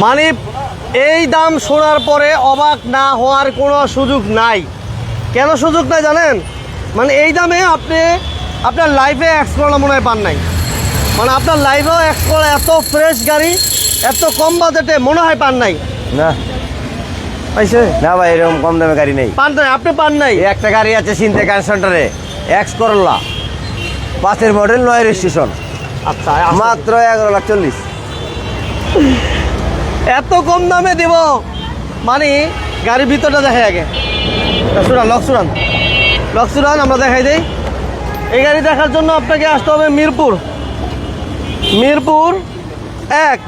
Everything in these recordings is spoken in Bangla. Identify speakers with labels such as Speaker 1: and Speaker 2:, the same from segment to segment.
Speaker 1: মানে এই দাম শোনার পরে অবাক না হওয়ার কোনো সুযোগ নাই। কেন সুযোগ নাই জানেন? মানে এই দামে আপনি আপনার লাইফে এক্সপ্লোর মনে হয় পান নাই। মানে আপনার লাইফেও এক্সপ্লোর এত ফ্রেশ গাড়ি এত কম বাজেটে মনে হয় পান নাই।
Speaker 2: না।
Speaker 1: পাইছে?
Speaker 2: না ভাই এরকম কম দামে গাড়ি নেই।
Speaker 1: পান নাই আপনি পান নাই?
Speaker 2: একটা গাড়ি আছে সিনতে কার সেন্টারে এক্স করল্লা পাঁচের মডেল নয় রেজিস্ট্রেশন।
Speaker 1: আচ্ছা মাত্র
Speaker 2: মাত্র এগারো লাখ চল্লিশ।
Speaker 1: এত কম দামে দিব। মানে গাড়ির ভিতরটা দেখাই আগে। সুরান লক সুরান লক সুরান আমরা দেখাই দিই। এই গাড়ি দেখার জন্য আপনাকে আসতে হবে মিরপুর। মিরপুর এক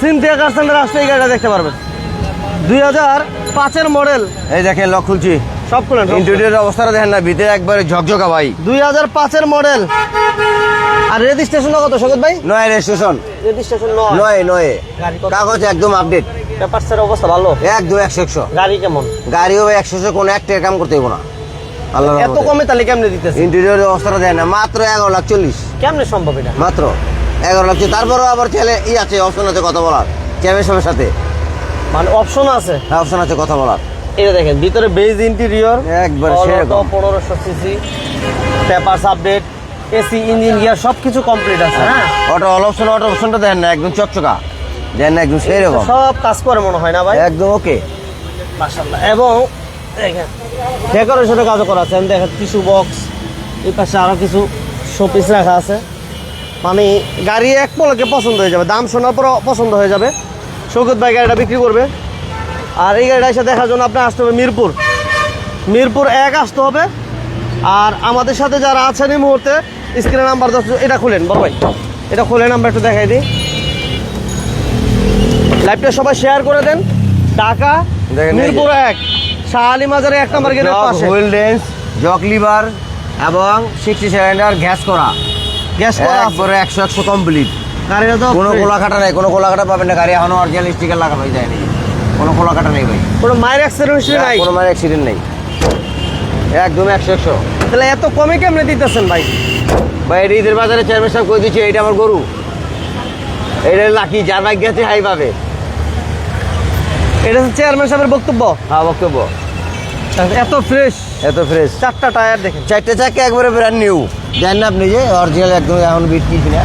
Speaker 1: সিনথিয়া কার সেন্টার আসলে এই গাড়িটা দেখতে পারবেন। দুই হাজার পাঁচের মডেল
Speaker 2: এই দেখেন লক খুলছি।
Speaker 1: সব খুলেন
Speaker 2: ইন্টেরিয়র অবস্থাটা দেখেন না ভিতরে একবারে ঝকঝকা ভাই।
Speaker 1: দুই হাজার পাঁচের মডেল আর রেজিস্ট্রেশন কত সগত ভাই?
Speaker 2: নয় রেজিস্ট্রেশন
Speaker 1: রেজিস্ট্রেশন
Speaker 2: নয়? নয়
Speaker 1: কত?
Speaker 2: কাগজ একদম আপডেট
Speaker 1: পেপারসের অবস্থা ভালো?
Speaker 2: একদম একশো একশো।
Speaker 1: গাড়ি কেমন?
Speaker 2: গাড়িও ভাই একশো কোনো একটা কাম করতে হইব না। আল্লাহ
Speaker 1: এত কমে তাহলে কেমনে দিতেছে?
Speaker 2: ইন্টেরিয়র অবস্থাটা দেখেন না মাত্র এগারো লাখ চল্লিশ।
Speaker 1: কেমনে সম্ভব এটা?
Speaker 2: মাত্র এগারো লাখ। তারপরেও আবার ছেলে ই আছে অপশন আছে কথা বলার। চ্যামের সাথে।
Speaker 1: মানে অপশন আছে?
Speaker 2: হ্যাঁ অপশন আছে কথা বলার।
Speaker 1: এটা দেখেন ভিতরে বেজ ইন্টেরিয়র
Speaker 2: একবারে সেরকম।
Speaker 1: পনেরোশো CC papers update AC engine gear সব কিছু কমপ্লিট আছে হ্যাঁ?
Speaker 2: অটো অল অপশন অটো অপশনটা দেখেন না একদম চকচকা। দেন না একদম সেরকম
Speaker 1: সব কাজ করে মনে হয় না ভাই?
Speaker 2: একদম ওকে
Speaker 1: মাশাআল্লাহ। এবং দেখেন ডেকোরেশনের কাজও করা আছে। আমি দেখেন টিস্যু বক্স এই পাশে আরও কিছু শোপিস রাখা আছে। মানে গাড়ি এক পলকে পছন্দ হয়ে যাবে দাম শোনার পর পছন্দ হয়ে যাবে। সৌকত ভাই গাড়িটা বিক্রি করবে। আর এই গাড়িটা এসে দেখার জন্য আপনার আসতে হবে মিরপুর। মিরপুর এক আসতে হবে। আর আমাদের সাথে যারা আছেন এই মুহূর্তে স্ক্রিনে নাম্বার দশ এটা খুলেন বড় ভাই। এটা খুলে নাম্বার একটু দেখাই দিই। লাইভটা সবাই শেয়ার করে দেন। ঢাকা
Speaker 2: যে।
Speaker 1: মিরপুর এক শাহ আলী মাজারে এক নম্বর গেটের পাশে।
Speaker 2: হুইল রেঞ্জ জক লিভার এবং সিক্সটি সিলিন্ডার গ্যাস করা।
Speaker 1: গ্যাস করা।
Speaker 2: একবারে একশো একশো কমপ্লিট
Speaker 1: গাড়িটা তো
Speaker 2: কোনো কোলা কাটা নেই কোনো কোলা কাটা পাবেন না। গাড়ি এখনও অরিজিনাল স্টিকার লাগানো যায়নি। কোনো কোলা কাটা নেই ভাই।
Speaker 1: কোনো মায়ের অ্যাক্সিডেন্ট নাই?
Speaker 2: কোনো মানে অ্যাক্সিডেন্ট নেই। একদম একশো একশো।
Speaker 1: তাহলে এত কমে কেমনে দিতেছেন ভাই?
Speaker 2: ভাই এটা ঈদের বাজারে চেয়ারম্যান সাহেব কই দিচ্ছে এইটা আমার গরু। এইটা লাকি যার বাইক গেছে হাই পাবে।
Speaker 1: এটা হচ্ছে চেয়ারম্যান সাহেবের বক্তব্য?
Speaker 2: হ্যাঁ বক্তব্য।
Speaker 1: এত ফ্রেশ
Speaker 2: এত ফ্রেশ
Speaker 1: চারটা টায়ার দেখেন।
Speaker 2: চারটে চাকা একবারে ব্র্যান্ড নিউ দেন না আপনি যে অরিজিনাল একদম এখন বিট কিছি না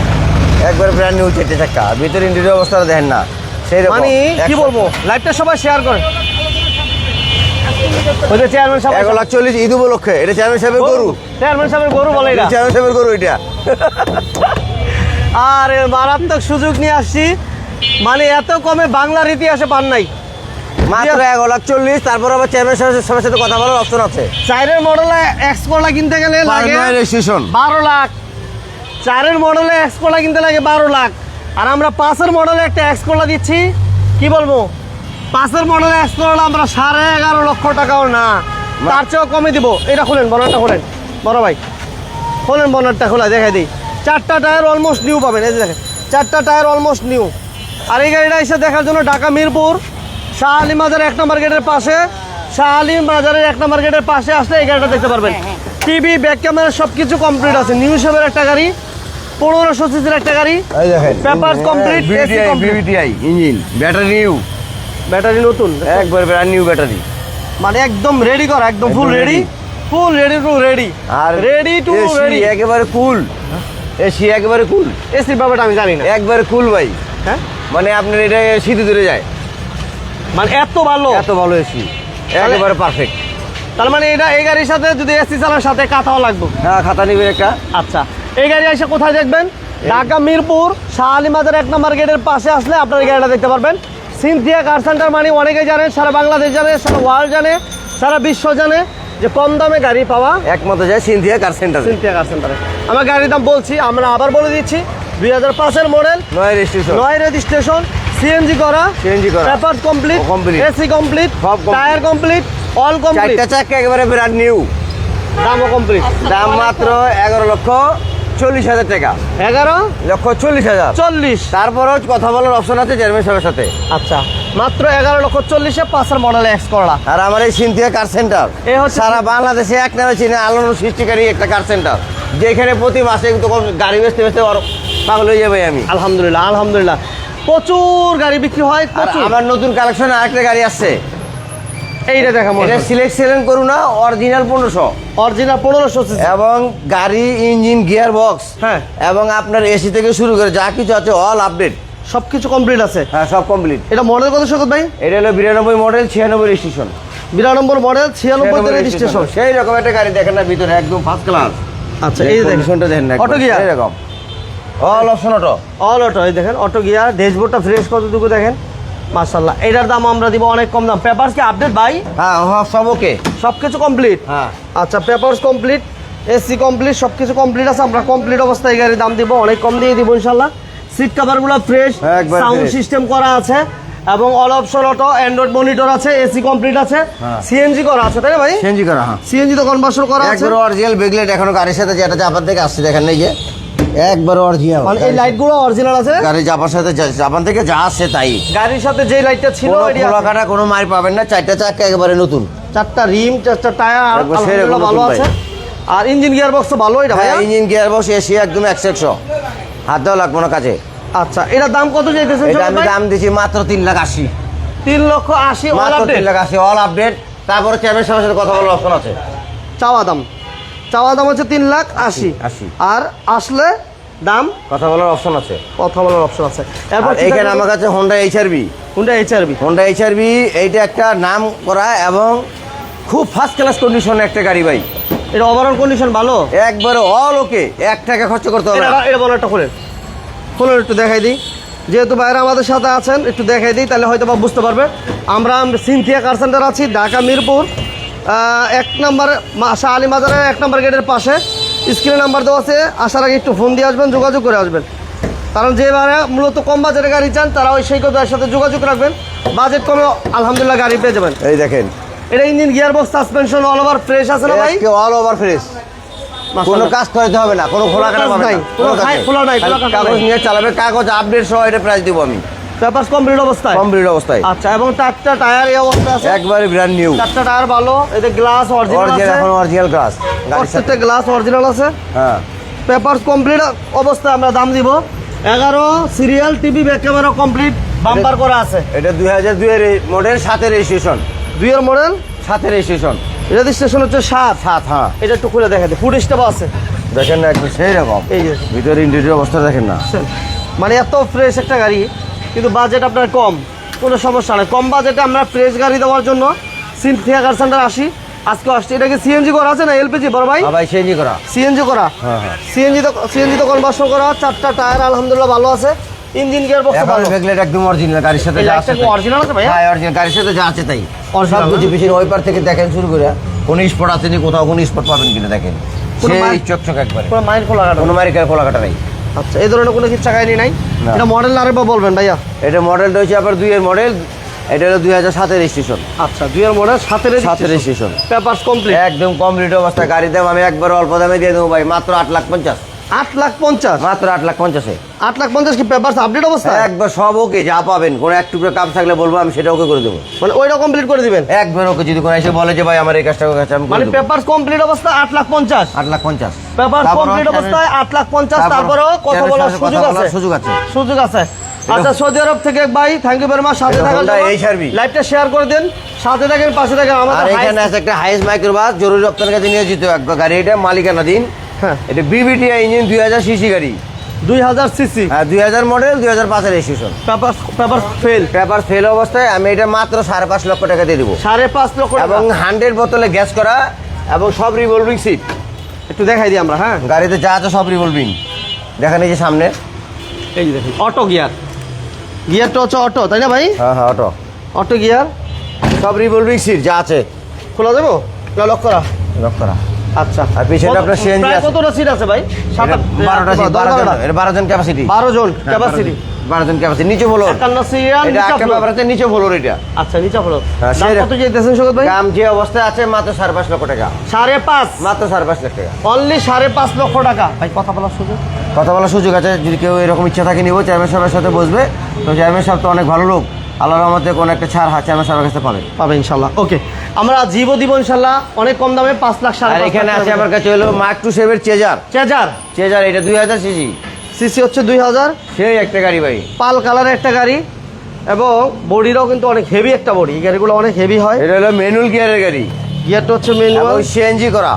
Speaker 2: একবারে ব্র্যান্ড নিউ চারটে চাকা ভিতরে ইন্টেরিয়র অবস্থাটা দেখেন না। সেই
Speaker 1: মানে কি বলব? লাইভটা সবাই শেয়ার করে ওই যে চেয়ারম্যান সাহেব
Speaker 2: এক লাখ চল্লিশ ঈদ উপলক্ষে এটা চেয়ারম্যান সাহেবের গরু।
Speaker 1: চেয়ারম্যান সাহেবের গরু বলে এটা।
Speaker 2: চেয়ারম্যান সাহেবের গরু এটা।
Speaker 1: আর মারাত্মক সুযোগ নিয়ে আসছি। মানে এত কমে বাংলার ইতিহাসে পান নাই।
Speaker 2: মাত্র এক লাখ চল্লিশ তারপর আবার চেয়ারম্যান সাহেবের সবার সাথে কথা বলার অপশন আছে।
Speaker 1: চারের মডেলে এক্সকোলা কিনতে গেলে লাগে
Speaker 2: রেজিস্ট্রেশন
Speaker 1: বারো লাখ। চারের মডেলে এক্সকোলা কিনতে লাগে বারো লাখ। আর আমরা পাঁচের মডেলে একটা এক্সকোলা দিচ্ছি। কি বলব? পাঁচের মডেলে এক্সকোলা আমরা সাড়ে এগারো লক্ষ টাকাও না। তার চেয়েও কমে দিব। এটা খুলেন বনারটা খুলেন। বড় ভাই খোলেন বনারটা খোলা দেখাই দিই। চারটা টায়ার অলমোস্ট নিউ পাবেন এই যে দেখেন। চারটা টায়ার অলমোস্ট নিউ আর এই গাড়িটা এসে দেখার জন্য ঢাকা মিরপুর শাহ আলী মাজার এক নম্বর গেটের পাশে শাহ আলী মাজারের এক নম্বর গেটের পাশে আসলে এই গাড়িটা দেখতে পারবেন। টিভি ব্যাক ক্যামেরা সব কিছু কমপ্লিট আছে নিউ শেপের একটা গাড়ি পনেরোশো সিসির একটা গাড়ি। complete.
Speaker 2: BBTI engine battery new
Speaker 1: battery নতুন?
Speaker 2: একবার ব্র্যান্ড নিউ ব্যাটারি।
Speaker 1: মানে একদম রেডি করা একদম full ready full ready to ready
Speaker 2: R
Speaker 1: ready to ready
Speaker 2: একেবারে কুল এসি একেবারে কুল
Speaker 1: এসির ব্যাপারটা আমি জানি না।
Speaker 2: একবারে কুল ভাই।
Speaker 1: হ্যাঁ?
Speaker 2: মানে আপনার এটা শীতে ধরে যায়।
Speaker 1: মানে এত ভালো।
Speaker 2: এত ভালো এসি একেবারে পারফেক্ট
Speaker 1: তার মানে এটা এই গাড়ির সাথে যদি এসি চালানোর সাথে কাঁথাও লাগবে।
Speaker 2: হ্যাঁ খাতা নিবেন একটা।
Speaker 1: আচ্ছা এই গাড়ি এসে কোথায় দেখবেন? ঢাকা মিরপুর শাহ আলী মাজার এক নম্বর গেটের পাশে আসলে আপনার এই গাড়িটা দেখতে পারবেন। সিনথিয়া কার সেন্টার মানে অনেকে জানেন সারা বাংলাদেশ জানে সারা ওয়ার্ল্ড জানে সারা বিশ্ব জানে যে কম দামে গাড়ি পাওয়া
Speaker 2: একমাত্র যায় Cynthia car centre
Speaker 1: Cynthia car সেন্টারে আমরা গাড়ির দাম বলছি আমরা আবার বলে দিচ্ছি দুই হাজার পাঁচের মডেল
Speaker 2: নয় রেজিস্ট্রেশন
Speaker 1: নয় রেজিস্ট্রেশন সিএনজি করা
Speaker 2: সিএনজি করা।
Speaker 1: Paper complete
Speaker 2: complete
Speaker 1: AC complete
Speaker 2: সব
Speaker 1: টায়ার কমপ্লিট অল কমপ্লিট
Speaker 2: চারটা চাকা একেবারে ব্র্যান্ড নিউ
Speaker 1: দামও কমপ্লিট
Speaker 2: দাম মাত্র এগারো লক্ষ চল্লিশ হাজার টাকা।
Speaker 1: এগারো?
Speaker 2: লক্ষ চল্লিশ হাজার।
Speaker 1: চল্লিশ।
Speaker 2: তারপরেও কথা বলার অপশন আছে চেয়ারম্যান সাহেবের সাথে।
Speaker 1: আচ্ছা মাত্র এগারো লক্ষ চল্লিশে পাঁচের মডেল এক্স করলা।
Speaker 2: আর আমার এই সিনথিয়া কার সেন্টার
Speaker 1: এ হচ্ছে-
Speaker 2: সারা বাংলাদেশে এক নামে চিনে আলোড়ন সৃষ্টিকারী একটা কার সেন্টার যেখানে প্রতি মাসে কিন্তু গাড়ি বেচতে বেচতে পাগল হয়ে যাবে আমি।
Speaker 1: আলহামদুলিল্লাহ আলহামদুলিল্লাহ। প্রচুর গাড়ি বিক্রি হয়
Speaker 2: আর আমার নতুন কালেকশন আরেকটা গাড়ি আসছে।
Speaker 1: এইটা দেখা মনে
Speaker 2: এটা সিলেক্ট সেলেন করু না অরিজিনাল পনেরোশো।
Speaker 1: অরিজিনাল পনেরোশো
Speaker 2: এবং গাড়ি ইঞ্জিন গিয়ার বক্স
Speaker 1: হ্যাঁ।
Speaker 2: এবং আপনার এসি থেকে শুরু করে যা কিছু আছে অল আপডেট
Speaker 1: সবকিছু কমপ্লিট আছে।
Speaker 2: হ্যাঁ সব কমপ্লিট
Speaker 1: এটা মডেল কত শকত ভাই?
Speaker 2: এটা হলো বিরানব্বই মডেল ছিয়ানব্বই রেজিস্ট্রেশন
Speaker 1: বিরানব্বই মডেল ছিয়ানব্বই রেজিস্ট্রেশন
Speaker 2: সেই রকম একটা গাড়ি দেখেন না ভিতরে একদম ফার্স্ট ক্লাস
Speaker 1: আচ্ছা এই দেখেন।
Speaker 2: কন্ডিশনটা দেখেন না
Speaker 1: অটো গিয়ার
Speaker 2: এরকম all option auto
Speaker 1: all auto এই দেখেন অটো গিয়ার ড্যাশবোর্ডটা ফ্রেশ কতটুকু দেখেন? মাশাল্লাহ এটার দাম আমরা দিব অনেক কম দাম। পেপারস কি আপডেট ভাই?
Speaker 2: হ্যাঁ হ্যাঁ, সব ওকে
Speaker 1: সব কিছু কমপ্লিট
Speaker 2: হ্যাঁ।
Speaker 1: আচ্ছা পেপারস কমপ্লিট এসি কমপ্লিট সব কিছু কমপ্লিট আছে। আমরা কমপ্লিট অবস্থায় এই গাড়ির দাম দিব অনেক কম দিয়ে দিব ইনশাল্লাহ সিট কাভারগুলো ফ্রেশ সাউন্ড সিস্টেম করা আছে এবং all option auto android monitor আছে এসি কমপ্লিট আছে।
Speaker 2: হ্যাঁ।
Speaker 1: সিএনজি করা আছে তাই না ভাই?
Speaker 2: চেঞ্জ করা হ্যাঁ।
Speaker 1: সিএনজি তো কনভার্সন করা আছে।
Speaker 2: একবার অরিজিনাল বেগলেট এখনও গাড়ির সাথে যেটা জাপান থেকে আসছে দেখেন নাই যে। একবার অরিজিনাল
Speaker 1: মানে এই লাইটগুলো অরিজিনাল আছে?
Speaker 2: গাড়ি জাপান সাথে জাপান থেকে যা আসছে তাই।
Speaker 1: গাড়ির সাথে যে লাইটটা ছিল এটি
Speaker 2: খোলা কাটা কোনো মার পাবেন না চারটা চাক্কা একেবারে নতুন।
Speaker 1: চারটা রিম চারটা টায়ার আলহামদুলিল্লাহ ভালো আছে। আর ইঞ্জিন গিয়ার বক্স তো ভালো এটা ভাই
Speaker 2: ইঞ্জিন গিয়ার বক্স এসি একদম একশো একশো হাত দেওয়া লাগবো না কাছে
Speaker 1: আচ্ছা এটার দাম কত চাইতেছেন
Speaker 2: এটা আমি দাম দিচ্ছি মাত্র তিন লাখ আশি।
Speaker 1: তিন লক্ষ আশি অল আপডেট
Speaker 2: লাখ আশি অল আপডেট তারপরে চ্যামের সবার সাথে কথা বলার অপশন আছে।
Speaker 1: চাওয়া দাম। চাওয়া দাম হচ্ছে তিন লাখ আশি।
Speaker 2: আশি।
Speaker 1: আর আসলে দাম?
Speaker 2: কথা বলার অপশন আছে।
Speaker 1: কথা বলার অপশন আছে। এরপর
Speaker 2: আর এইখানে আমার কাছে হোন্ডা এইচআরবি
Speaker 1: কোনটা এইচআরবি
Speaker 2: হোন্ডা এইচআরবি এইটা একটা নাম করা এবং খুব ফার্স্ট ক্লাস কন্ডিশনে একটা গাড়ি ভাই।
Speaker 1: এটা ওভারঅল কন্ডিশন ভালো?
Speaker 2: একবারে অল ওকে এক টাকা খরচ করতে হবে
Speaker 1: এটা বলো একটা খুলেন। খুলেন একটু দেখাই দিই। যেহেতু বাইরে আমাদের সাথে আছেন একটু দেখাই দিই তাহলে হয়তো বা বুঝতে পারবে। আমরা সিনথিয়া কার সেন্টার আছি ঢাকা মিরপুর এক নম্বর শাহ আলী মাজারের এক নম্বর গেটের পাশে। স্ক্রিনে নাম্বার দেওয়া আছে আসার আগে একটু ফোন দিয়ে আসবেন যোগাযোগ করে আসবেন। কারণ যে মূলত কম বাজেটের গাড়ি চান তারা ওই সেই কথার সাথে যোগাযোগ রাখবেন। বাজেট কমে আলহামদুলিল্লাহ গাড়ি পেয়ে যাবেন।
Speaker 2: এই দেখেন।
Speaker 1: এটা engine gear box suspension all over fresh আছে না ভাই?
Speaker 2: অল ওভার ফ্রেশ কোনো। কাজ করতে হবে না কোনো খোলা কাটা
Speaker 1: নাই,
Speaker 2: না
Speaker 1: খোলা নাই,
Speaker 2: কাগজ নিয়ে চালাবে কাগজ আপডেট সহ এটা প্রাইস দিব আমি।
Speaker 1: পেপারস কমপ্লিট অবস্থায়?
Speaker 2: কমপ্লিট অবস্থায়।
Speaker 1: আচ্ছা এবং চারটা টায়ার এই অবস্থা আছে?
Speaker 2: একবারে ব্র্যান্ড নিউ
Speaker 1: চারটা টায়ার ভালো এতে গ্লাস অরিজিনাল
Speaker 2: অরিজিনাল
Speaker 1: আছে?
Speaker 2: এখন অরিজিনাল গ্লাস গাড়ির
Speaker 1: প্রত্যেকটা গ্লাস অরিজিনাল আছে?
Speaker 2: হ্যাঁ।
Speaker 1: পেপারস কমপ্লিট অবস্থায় আমরা দাম দিব। এগারো serial TV back camera complete bumper করা আছে।
Speaker 2: এটা দুই হাজার দুইয়ের মডেল সাতের রেজিস্ট্রেশন
Speaker 1: দুইয়ের মডেল
Speaker 2: সাতের রেজিস্ট্রেশন
Speaker 1: রেজিস্ট্রেশন হচ্ছে সাত।
Speaker 2: সাত হ্যাঁ।
Speaker 1: এটা একটু খুলে দেখা ফুড স্টেপ আছে।
Speaker 2: দেখেন না একদম সেই রকম।
Speaker 1: এই যে।
Speaker 2: ভিতরে ইন্টেরিয়র অবস্থা দেখেন না।
Speaker 1: মানে এত ফ্রেশ একটা গাড়ি। কিন্তু বাজেট আপনার কম। কোনো সমস্যা নেই। কম বাজেটে আমরা ফ্রেশ গাড়ি দেওয়ার জন্য সিনথিয়া কার সেন্টার আসি। আজকে আসছি। এটা কি সিএনজি করা আছে না এলপিজি বড় ভাই?
Speaker 2: আবার চেঞ্জ করা।
Speaker 1: সিএনজি করা?
Speaker 2: হ্যাঁ, হ্যাঁ।
Speaker 1: সিএনজি তো সিএনজি তো কনভার্সন করা চারটা টায়ার আলহামদুলিল্লাহ ভালো আছে। ইঞ্জিন গিয়ার বক্স ভালো।
Speaker 2: ব্যাকলাইট একদম অরিজিনাল গাড়ির সাথে যা আছে
Speaker 1: অরিজিনাল আছে ভাইয়া
Speaker 2: হ্যাঁ? অরিজিনাল গাড়ির সাথে যা আছে তাই। সব কিছু? পিছনে ওই পার থেকে দেখেন শুরু করে। কোনো স্পট আছে নি কোথাও কোনো স্পট পাবেন কিনা দেখেন।
Speaker 1: কোনো
Speaker 2: সেই চকচক একবারে।
Speaker 1: পুরো মাইন্ড খোলা কাটা
Speaker 2: কোনো মারিকার খোলা কাটা নাই।
Speaker 1: আচ্ছা এই ধরনের কোনো কিছু চাকাইনি নাই। এটা মডেল আরেকবার বলবেন ভাইয়া।
Speaker 2: এটা মডেলটা হচ্ছে আবার দুইয়ের মডেল এটা হলো দুই হাজার সাতের স্টেশন
Speaker 1: আচ্ছা দুইয়ের মডেল সাতের
Speaker 2: সাতের স্টেশন
Speaker 1: পেপার কমপ্লিট
Speaker 2: একদম কমপ্লিট অবস্থা গাড়ি দাম আমি একবার অল্প দামে দিয়ে দেবো ভাই মাত্র আট লাখ পঞ্চাশ।
Speaker 1: আট লাখ পঞ্চাশ।
Speaker 2: মাত্র আট লাখ পঞ্চাশে।
Speaker 1: আট লাখ পঞ্চাশ কি পেপারস আপডেট অবস্থা?
Speaker 2: একবার সব ওকে যা পাবেন। কোনো এক টুকরো কাম থাকলে বলব আমি সেটা ওকে করে দেবো।
Speaker 1: মানে ওইটা কমপ্লিট করে দিবেন?
Speaker 2: একবার ওকে যদি কোনো এসে বলে যে ভাই আমার এই কাজটা কাছে আমি
Speaker 1: মানে
Speaker 2: দেবো।
Speaker 1: পেপারস কমপ্লিট অবস্থা আট লাখ পঞ্চাশ।
Speaker 2: আট লাখ পঞ্চাশ।
Speaker 1: পেপার কমপ্লিট অবস্থায় আট লাখ পঞ্চাশ তারপরেও কথা বলার সুযোগ আছে।
Speaker 2: সুযোগ আছে।
Speaker 1: সুযোগ আছে। আচ্ছা সৌদি আরব থেকে ভাই থ্যাংক ইউ ভেরি মাচ সাথে থাকার
Speaker 2: Honda
Speaker 1: জন্য
Speaker 2: HRV
Speaker 1: লাইভটা শেয়ার করে দেন। সাথে থাকেন পাশে থাকেন। আমাদের
Speaker 2: এখানে আছে একটা হাইস মাইক্রোবাস জরুরি রপ্তানির কাছে নিয়ে যেত একবার গাড়ি এটা মালিকানা দিন
Speaker 1: হ্যাঁ।
Speaker 2: এটা বিবিটি ইঞ্জিন দুই হাজার সিসি গাড়ি।
Speaker 1: দুই হাজার সিসি
Speaker 2: হ্যাঁ দুই হাজার মডেল দুই হাজার পাঁচের registration
Speaker 1: paper paper fail
Speaker 2: paper fail অবস্থায় আমি এটা মাত্র সাড়ে পাঁচ লক্ষ টাকা দিয়ে দেবো।
Speaker 1: সাড়ে পাঁচ লক্ষ
Speaker 2: এবং হান্ড্রেড বোতলে গ্যাস করা এবং সব রিভলভিং সিট
Speaker 1: একটু দেখাই দিই আমরা হ্যাঁ।
Speaker 2: গাড়িতে যা আছে সব রিভলভিং দেখেন এই যে সামনে।
Speaker 1: এই যে দেখুন অটো গিয়ার গিয়ারটা হচ্ছে অটো তাই না ভাই?
Speaker 2: হ্যাঁ হ্যাঁ অটো
Speaker 1: অটো গিয়ার
Speaker 2: সব রিভলভিং সিট যা আছে।
Speaker 1: খোলা যাব? না লক করা?
Speaker 2: লক করা।
Speaker 1: আচ্ছা।
Speaker 2: আর পিছনে আপনার
Speaker 1: প্রায়
Speaker 2: আছে।
Speaker 1: কতটা সিট আছে ভাই? সাত
Speaker 2: এটা
Speaker 1: আট-
Speaker 2: বারোটা সিট
Speaker 1: দশ
Speaker 2: বারো জন
Speaker 1: বারোটা।
Speaker 2: এটা বারো জন ক্যাপাসিটি
Speaker 1: বারো জন ক্যাপাসিটি
Speaker 2: বারো জন ক্যাপাসিটি নিচে বলো
Speaker 1: একান্ন সিরিয়াল
Speaker 2: এটা একটা নিচে বলো এটা।
Speaker 1: আচ্ছা নিচা
Speaker 2: হ্যাঁ,
Speaker 1: দাম
Speaker 2: সেই-
Speaker 1: কত যেতেছেন সৈকত ভাই?
Speaker 2: দাম যে অবস্থায় আছে মাত্র সাড়ে পাঁচ লক্ষ টাকা।
Speaker 1: সাড়ে পাঁচ?
Speaker 2: মাত্র সাড়ে পাঁচ লাখ টাকা।
Speaker 1: অনলি সাড়ে পাঁচ লক্ষ টাকা। ভাই কথা বলার সুযোগ?
Speaker 2: কথা বলার সুযোগ আছে যদি কেউ এরকম ইচ্ছা থাকে নিব চেয়ারম্যান সাহেবের সাথে বসবে। তো চেয়ারম্যান সাহেব তো অনেক ভালো লোক। আল্লাহর রহমতে কোনো একটা ছাড় চেয়ারম্যান সাহেবের কাছে পাবে।
Speaker 1: পাবে ইনশাল্লাহ। ওকে আমরা জীব দিব ইনশাল্লাহ অনেক কম দামে পাঁচ লাখ সাড়ে
Speaker 2: এখানে আছে আমার কাছে হলো মার্ক টু সেভের চেজার
Speaker 1: চেজার
Speaker 2: চেজার এটা দুই হাজার সিসি।
Speaker 1: সিসি হচ্ছে দুই হাজার।
Speaker 2: সেই একটা গাড়ি ভাই।
Speaker 1: পাল কালারের একটা গাড়ি এবং বডিটাও কিন্তু অনেক হেভি একটা বডি এই গাড়িগুলো অনেক হেভি হয়।
Speaker 2: এটা হলো ম্যানুয়াল গিয়ারের গাড়ি।
Speaker 1: গিয়ারটা হচ্ছে ম্যানুয়াল
Speaker 2: সিএনজি করা।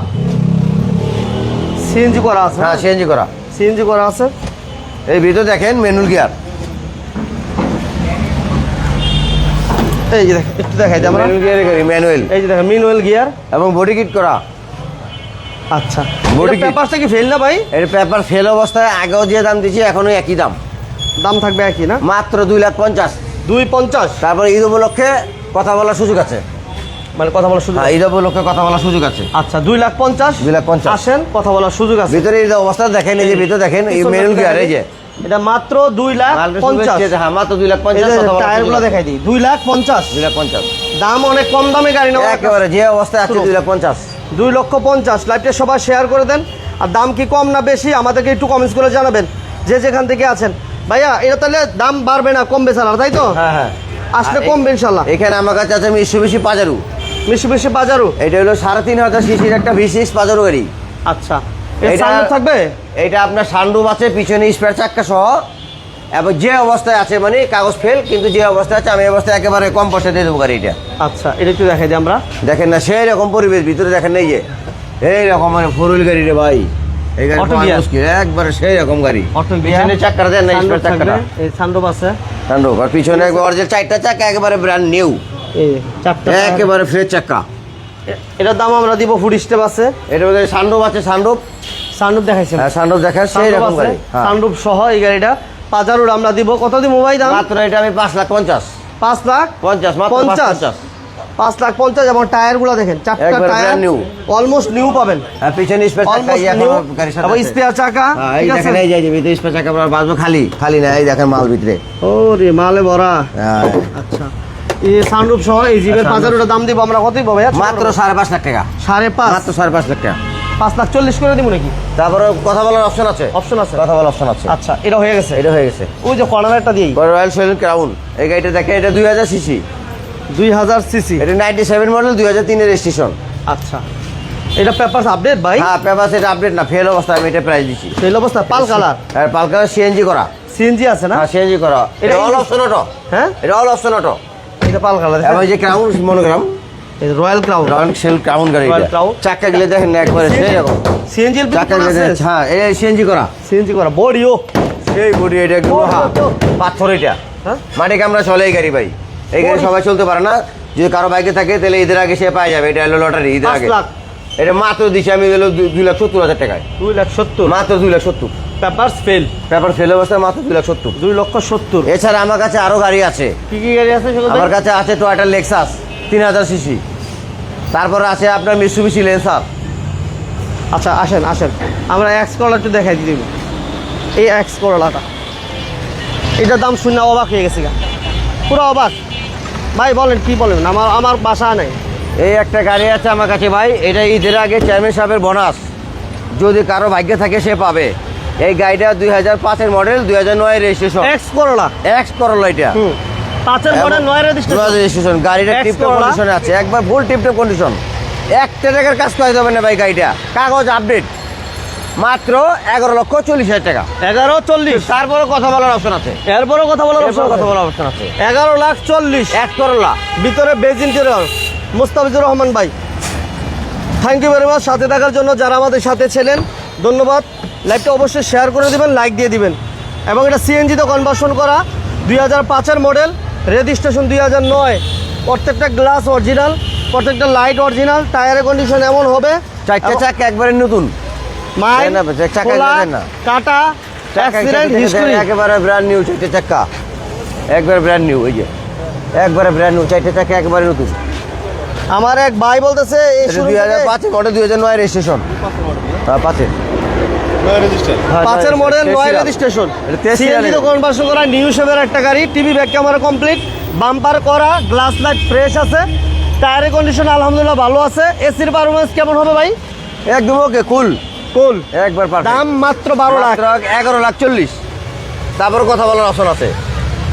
Speaker 1: সিএনজি করা আছে
Speaker 2: হ্যাঁ সিএনজি করা।
Speaker 1: সিএনজি করা আছে।
Speaker 2: এই ভিতরে দেখেন ম্যানুয়াল গিয়ার
Speaker 1: এই যে দেখেন একটু দেখাই দিই আমরা।
Speaker 2: ম্যানুয়াল
Speaker 1: এই যে দেখেন ম্যানুয়াল গিয়ার
Speaker 2: এবং বডি কিট করা।
Speaker 1: আচ্ছা।
Speaker 2: Kit।
Speaker 1: পেপারটা কি ফেল না ভাই?
Speaker 2: এর পেপার ফেল অবস্থায় আগেও যে দাম দিচ্ছি এখনও একই দাম।
Speaker 1: দাম থাকবে একই না?
Speaker 2: মাত্র দুই লাখ পঞ্চাশ।
Speaker 1: দুই পঞ্চাশ?
Speaker 2: তারপর ঈদ উপলক্ষে কথা বলার সুযোগ আছে।
Speaker 1: মানে কথা বলার সুযোগ
Speaker 2: হ্যাঁ ঈদ উপলক্ষে কথা বলার সুযোগ আছে।
Speaker 1: আচ্ছা দুই লাখ পঞ্চাশ?
Speaker 2: দুই লাখ পঞ্চাশ।
Speaker 1: আসেন কথা বলার সুযোগ আছে।
Speaker 2: ভিতরে এই যে অবস্থা দেখেন এই যে ভিতরে দেখেন এই ম্যানুয়াল গিয়ার এই যে।
Speaker 1: এটা মাত্র দুই লাখ পঞ্চাশ।
Speaker 2: হ্যাঁ মাত্র দুই লাখ পঞ্চাশ কথা টায়ারগুলো
Speaker 1: দেখাই দিই দুই লাখ পঞ্চাশ।
Speaker 2: দুই লাখ পঞ্চাশ।
Speaker 1: দাম অনেক কম দামে গাড়ি নেওয়া।
Speaker 2: একেবারে যে অবস্থায় আছে দুই লাখ পঞ্চাশ।
Speaker 1: দুই লক্ষ পঞ্চাশ। লাইভটা সবাই শেয়ার করে দেন। আর দাম কি কম না বেশি আমাদেরকে একটু কমেন্টস করে জানাবেন। যে যেখান থেকে আছেন। ভাইয়া এটা তাহলে দাম বাড়বে না কমবে স্যার তাই তো?
Speaker 2: হ্যাঁ হ্যাঁ।
Speaker 1: আসলে কমবে ইনশাল্লাহ।
Speaker 2: এখানে আমার কাছে আছে মিশুবিশি পাজারু।
Speaker 1: বেশি বেশি বাজারও
Speaker 2: এটা হলো সাড়ে তিন হাজার সিসির একটা সিক্স পাজারু গাড়ি।
Speaker 1: আচ্ছা। থাকবে?
Speaker 2: এটা আপনার সানরুফ আছে পিছনে স্পেয়ার চাক্কা সহ। এবং যে অবস্থায় আছে মানে কাগজ ফেল কিন্তু যে অবস্থায় আছে আমি এই অবস্থায় একেবারে কম পয়সা দিয়ে দেবো গাড়িটা।
Speaker 1: আচ্ছা এটা একটু দেখাই দিই আমরা।
Speaker 2: দেখেন না সেই রকম পরিবেশ ভিতরে দেখেন এই যে। এই রকম মানে ফোর হুইল গাড়ি রে ভাই। এই গাড়ি একবারে সেই রকম গাড়ি
Speaker 1: অটো
Speaker 2: পিছনে চাক্কাটা দেন না স্পেয়ার চাক্কাটা।
Speaker 1: এই সানরুফ আছে।
Speaker 2: সানরুফ আর পিছনে একবার চারটা চাক্কা একেবারে ব্র্যান্ড নিউ
Speaker 1: এই চারটা
Speaker 2: একেবারে ফ্রেশ
Speaker 1: এটার দাম আমরা দিব ফুড স্টেপ আছে।
Speaker 2: মধ্যে সানরুফ আছে সানরুফ
Speaker 1: সানরুফ দেখাইছেন।
Speaker 2: হ্যাঁ সানরুফ সেই রকম গাড়ি হ্যাঁ।
Speaker 1: সানরুফ সহ এই গাড়িটা। পাজারুর আমরা দিব কত দিব ভাই দাম?
Speaker 2: মাত্র এটা আমি পাঁচ লাখ পঞ্চাশ।
Speaker 1: পাঁচ লাখ
Speaker 2: পঞ্চাশ
Speaker 1: পঞ্চাশ। পাঁচ লাখ পঞ্চাশ এবং টায়ারগুলো দেখেন চারটা টায়ার
Speaker 2: new।
Speaker 1: অলমোস্ট নিউ পাবেন।
Speaker 2: হ্যাঁ পিছনে স্পেয়ার
Speaker 1: নিউ
Speaker 2: সাথে আছে।
Speaker 1: চাকা
Speaker 2: হ্যাঁ, এই
Speaker 1: ঠিক আছে?
Speaker 2: দেখেন এই যে ভিতরে স্পেয়ার চাকা আপনার বাজবো খালি খালি না এই দেখেন মাল ভিতরে।
Speaker 1: ও রে মালে ভরা।
Speaker 2: হ্যাঁ।
Speaker 1: আচ্ছা এই সানরুফ সহ এই জিপের দাম দিব আমরা কতই পাবো?
Speaker 2: মাত্র সাড়ে পাঁচ লাখ টাকা।
Speaker 1: সাড়ে পাঁচ।
Speaker 2: মাত্র সাড়ে পাঁচ লাখ টাকা।
Speaker 1: পাঁচ লাখ চল্লিশ করে দিব নাকি?
Speaker 2: তারপরে কথা বলার অপশন আছে।
Speaker 1: অপশন আছে?
Speaker 2: কথা বলার অপশন আছে।
Speaker 1: আচ্ছা এটা হয়ে গেছে?
Speaker 2: এটা হয়ে গেছে।
Speaker 1: ওই যে কর্নারটা দিয়েই।
Speaker 2: রয়্যাল সোয়েল ক্রাউন এই গাড়িটা দেখে এটা দুই হাজার সিসি
Speaker 1: দুই হাজার সিসি
Speaker 2: এটা নাইনটি সেভেন মডেল দুই হাজার তিনের রেজিস্ট্রেশন
Speaker 1: আচ্ছা। এটা পেপার আপডেট ভাই?
Speaker 2: হ্যাঁ পেপার এটা আপডেট না ফেল অবস্থা আমি এটা প্রাইস দিচ্ছি
Speaker 1: ফেল অবস্থা পাল কালার
Speaker 2: আর কালার সিএনজি করা।
Speaker 1: সিএনজি আছে না?
Speaker 2: হ্যাঁ সিএনজি করা।
Speaker 1: এটা
Speaker 2: অল অপশন অটো
Speaker 1: হ্যাঁ?
Speaker 2: এটা অল অপশন অটো
Speaker 1: এটা পাল কালার
Speaker 2: এবং এই যে crown monogram
Speaker 1: royal crown
Speaker 2: royal saloon crown গাড়ি। চাক্কা গেলে দেখেন না একবারে সেই রকম।
Speaker 1: সিএনজি
Speaker 2: চাক্কা গেলে হ্যাঁ এটা সিএনজি করা।
Speaker 1: সিএনজি করা বডিও
Speaker 2: সেই বডি এটা একদম। পাথর এটা।
Speaker 1: হ্যাঁ?
Speaker 2: মাটি কামড়া চলে এই গাড়ি ভাই। এই গাড়ি সবাই চলতে পারে না। যদি কারও বাইকে থাকে তাহলে ঈদের আগে সে পাই যাবে। এটা হলো লটারি ঈদের আগে। এটা মাত্র দিচ্ছি আমি দুই লাখ সত্তর হাজার টাকায়।
Speaker 1: দুই লাখ সত্তর।
Speaker 2: মাত্র দুই লাখ সত্তর।
Speaker 1: পেপার ফেল
Speaker 2: পেপার ফেল অবস্থায় মাত্র দুই লাখ সত্তর।
Speaker 1: দুই লক্ষ সত্তর।
Speaker 2: এছাড়া আমার কাছে আরও গাড়ি আছে।
Speaker 1: কি কি গাড়ি আছে
Speaker 2: আমার কাছে আছে টয়টা লেক্সাস তিন হাজার সিসি তারপর আছে আপনার মিসুবিসি লেন্সার
Speaker 1: আচ্ছা আসেন আসেন। আমরা এক্স করলা একটু দেখাই দিব এই এক্স করলাটা এটার দাম শূন্য অবাক হয়ে গেছে গা। পুরো অবাক। ভাই বলেন কি বলেন? আমার আমার বাসা নেই।
Speaker 2: এই একটা গাড়ি আছে আমার কাছে ভাই। এটা ঈদের আগে চেয়ারম্যান সাহেবের বোনাস যদি কারও ভাগ্যে থাকে সে পাবে। এই গাড়িটা দুই হাজার পাঁচের মডেল দুই হাজার নয় রেজিস্ট্রেশন
Speaker 1: এক্স করলা
Speaker 2: এক্স করল এটা।
Speaker 1: পাঁচের মডেল নয় রেজিস্ট্রেশন
Speaker 2: গাড়িটা টিপটপ কন্ডিশনে আছে। একবার ফুল টিপটপ কন্ডিশন একটা টাকার কাজ করা যাবে না ভাই গাড়িটা। কাগজ আপডেট মাত্র এগারো লক্ষ চল্লিশ হাজার টাকা।
Speaker 1: এগারো চল্লিশ।
Speaker 2: তারপরে কথা বলার অপশন আছে।
Speaker 1: এরপরও কথা বলার option
Speaker 2: কথা বলার অপশন আছে।
Speaker 1: এগারো লাখ চল্লিশ।
Speaker 2: এক করলা।
Speaker 1: ভিতরে বেজ ইন্টেরিয়র মুস্তাফিজুর রহমান ভাই। থ্যাংক ইউ ভেরি মাচ সাথে থাকার জন্য যারা আমাদের সাথে ছিলেন ধন্যবাদ। লাইভটা অবশ্যই শেয়ার করে দিবেন লাইক দিয়ে দিবেন। এবং এটা সিএনজিতে কনভার্সন করা। দুই হাজার পাঁচের মডেল রেজিস্ট্রেশন দুই হাজার নয়। প্রত্যেকটা গ্লাস অরিজিনাল প্রত্যেকটা লাইট অরিজিনাল টায়ারের কন্ডিশন এমন হবে।
Speaker 2: চারটে চাকা একবারে নতুন।
Speaker 1: মাইল
Speaker 2: না, না, চাকা
Speaker 1: খোলা,
Speaker 2: দেখেন না।
Speaker 1: কাটা অ্যাক্সিডেন্ট হিস্ট্রি
Speaker 2: একেবারে ব্র্যান্ড নিউ চারটে চাকা। একবারে ব্র্যান্ড নিউ এই যে। একবারে ব্র্যান্ড নিউ চারটে চাকা একবারে নতুন।
Speaker 1: আমার এক ভাই বলতেছে
Speaker 2: দুই হাজার পাঁচে মডেল দুই হাজার নয় রেজিস্ট্রেশন। হ্যাঁ পাঁচে।
Speaker 1: পাঁচের মডেল নয়। রেজিস্ট্রেশন।
Speaker 2: এটা
Speaker 1: সিএনজি তো কনভার্সন করা নিউ শেপের একটা গাড়ি TV back camera complete bumper করা গ্লাস লাইট ফ্রেশ আছে টায়ারের কন্ডিশন আলহামদুলিল্লাহ ভালো আছে। এসির পারফরমেন্স কেমন হবে ভাই?
Speaker 2: একদম ওকে কুল
Speaker 1: কুল
Speaker 2: একবার
Speaker 1: দাম মাত্র বারো লাখ।
Speaker 2: এগারো লাখ চল্লিশ। তারপরে কথা বলার অপশন আছে।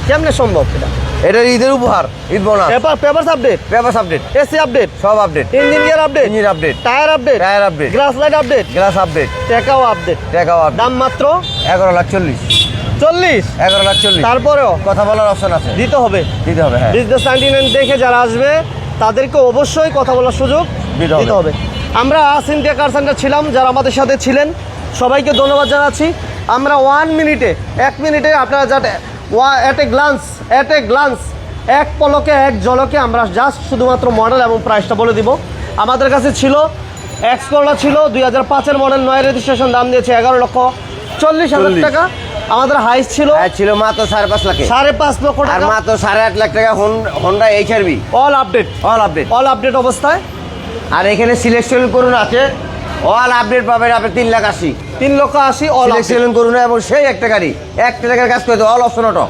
Speaker 1: কেমনে সম্ভব? এটা
Speaker 2: এটা ঈদের উপহার Eid bonus.
Speaker 1: Paper papers update
Speaker 2: paper update
Speaker 1: AC update
Speaker 2: সব update
Speaker 1: engine gear update
Speaker 2: engine update
Speaker 1: tyre update
Speaker 2: tyre update
Speaker 1: glass light update
Speaker 2: glass update
Speaker 1: টেকাও update
Speaker 2: টাকাও আপডেট
Speaker 1: দাম মাত্র
Speaker 2: এগারো লাখ চল্লিশ।
Speaker 1: চল্লিশ?
Speaker 2: এগারো লাখ চল্লিশ।
Speaker 1: তারপরেও?
Speaker 2: কথা বলার অপশন আছে।
Speaker 1: দিতে হবে।
Speaker 2: দিতে হবে হ্যাঁ।
Speaker 1: বিজনেস নাইনটি নাইন দেখে যারা আসবে তাদেরকে অবশ্যই কথা বলার সুযোগ
Speaker 2: দিতে হবে।
Speaker 1: আমরা সিন্ধিয়া কার সেন্টার ছিলাম যারা আমাদের সাথে ছিলেন। সবাইকে ধন্যবাদ জানাচ্ছি। আমরা ওয়ান মিনিটে এক মিনিটে আপনারা যাতে at a glance at a glance এক পলকে এক জলকে আমরা জাস্ট শুধুমাত্র মডেল এবং প্রাইসটা বলে দিব। আমাদের কাছে ছিল এক্সকোলা ছিল দুই হাজার পাঁচের মডেল নয় রেজিস্ট্রেশন দাম দিয়েছে এগারো লক্ষ চল্লিশ হাজার টাকা। আমাদের হাইস ছিল
Speaker 2: ছিল মাত্র সাড়ে পাঁচ লাখ।
Speaker 1: সাড়ে পাঁচ লক্ষ
Speaker 2: আর
Speaker 1: টাকা।
Speaker 2: মাত্র সাড়ে আট লাখ টাকা Honda H R V
Speaker 1: all update
Speaker 2: all update
Speaker 1: all update অবস্থায়।
Speaker 2: আর এখানে সিলেকশন করুন আছে। অল আপডেট পাবেন আপনি তিন লাখ আশি।
Speaker 1: তিন লক্ষ আশি অল
Speaker 2: সিলেকশন করুন এবং সেই একটা গাড়ি একটা টাকার কাজ করে অল অপশন অটো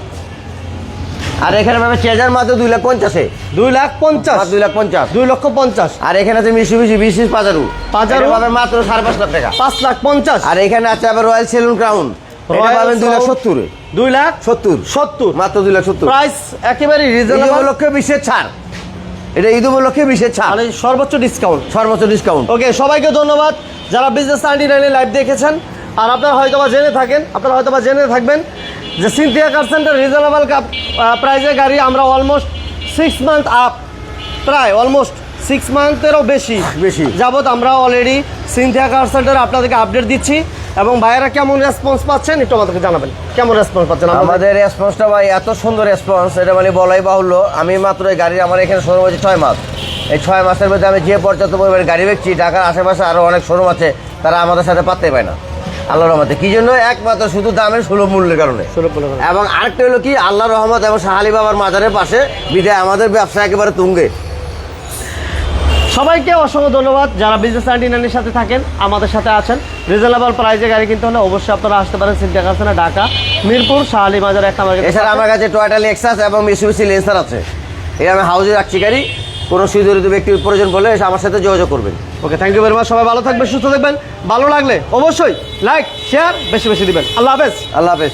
Speaker 2: আর এখানে পাবেন চেজার মাত্র দুই লাখ পঞ্চাশে।
Speaker 1: দুই লাখ পঞ্চাশ।
Speaker 2: দুই লাখ পঞ্চাশ।
Speaker 1: দুই লক্ষ পঞ্চাশ।
Speaker 2: আর এখানে আছে মিশি মিশি বিশিস পাজারু।
Speaker 1: পাজারু।
Speaker 2: পাবেন মাত্র সাড়ে পাঁচ লাখ টাকা।
Speaker 1: পাঁচ লাখ পঞ্চাশ।
Speaker 2: আর এখানে আছে আবার রয়্যাল সেলুন ক্রাউন পাবেন দুই লাখ সত্তরে।
Speaker 1: দুই লাখ
Speaker 2: সত্তর।
Speaker 1: সত্তর।
Speaker 2: মাত্র দুই লাখ সত্তর।
Speaker 1: প্রাইস একেবারে রিজনেবল
Speaker 2: উপলক্ষে বিশেষ ছাড়। এটা ঈদ উপলক্ষে বিশেষ ছাড়।
Speaker 1: মানে সর্বোচ্চ ডিসকাউন্ট
Speaker 2: সর্বোচ্চ ডিসকাউন্ট
Speaker 1: ওকে সবাইকে ধন্যবাদ। যারা বিজনেস নাইনটি নাইনে লাইভ দেখেছেন আর আপনারা হয়তো বা জেনে থাকেন আপনারা হয়তো বা জেনে থাকবেন যে সিনথিয়া কার সেন্টার রিজনেবল প্রাইজের গাড়ি আমরা অলমোস্ট সিক্স মান্থ আপ প্রায় অলমোস্ট সিক্স মান্থেরও বেশি
Speaker 2: বেশি।
Speaker 1: যাবত আমরা অলরেডি সিনথিয়া কার সেন্টার আপনাদেরকে আপডেট দিচ্ছি। এবং ভাইয়েরা কেমন রেসপন্স পাচ্ছেন একটু আমাদেরকে জানাবেন। কেমন রেসপন্স পাচ্ছেন? আমাদের
Speaker 2: রেসপন্সটা ভাই এত সুন্দর রেসপন্স এটা মানে বলাই বাহুল্য। আমি মাত্র এই গাড়ি আমার এখানে শোরুম আছে ছয় মাস। এই ছয় মাসের মধ্যে আমি যে পর্যাপ্ত পরিমাণে গাড়ি বেচছি ঢাকার আশেপাশে আরও অনেক শোরুম আছে তারা আমাদের সাথে পাততে পায় না। আল্লাহর রহমতে। কি জন্য? একমাত্র শুধু দামের সুলভ মূল্যের কারণে। এবং আরেকটা হলো কি আল্লাহর রহমত এবং শাহালি বাবার মাজারের পাশে বিদায় আমাদের ব্যবসা একেবারে তুঙ্গে।
Speaker 1: সবাইকে অসংখ্য ধন্যবাদ যারা বিজনেস নাইনটি নাইনের সাথে থাকেন আমাদের সাথে আছেন। রিজনেবল প্রাইজে গাড়ি কিনতে হলে অবশ্যই আপনারা আসতে পারেন সিনটিয়া কারখানা ঢাকা মিরপুর শাহালি বাজার এক নাম্বার
Speaker 2: এছাড়া আমার কাছে টয়টা লেক্সাস এবং মিসুবিসি লেন্সার আছে। এই আমি হাউজে রাখছি গাড়ি। কোনো সুদরিত ব্যক্তির প্রয়োজন পড়লে এসে আমার সাথে যোগাযোগ করবেন।
Speaker 1: Okay thank you very much সবাই ভালো থাকবেন সুস্থ থাকবেন। ভালো লাগলে অবশ্যই লাইক শেয়ার বেশি বেশি দিবেন। আল্লাহ হাফেজ।
Speaker 2: আল্লাহ হাফেজ।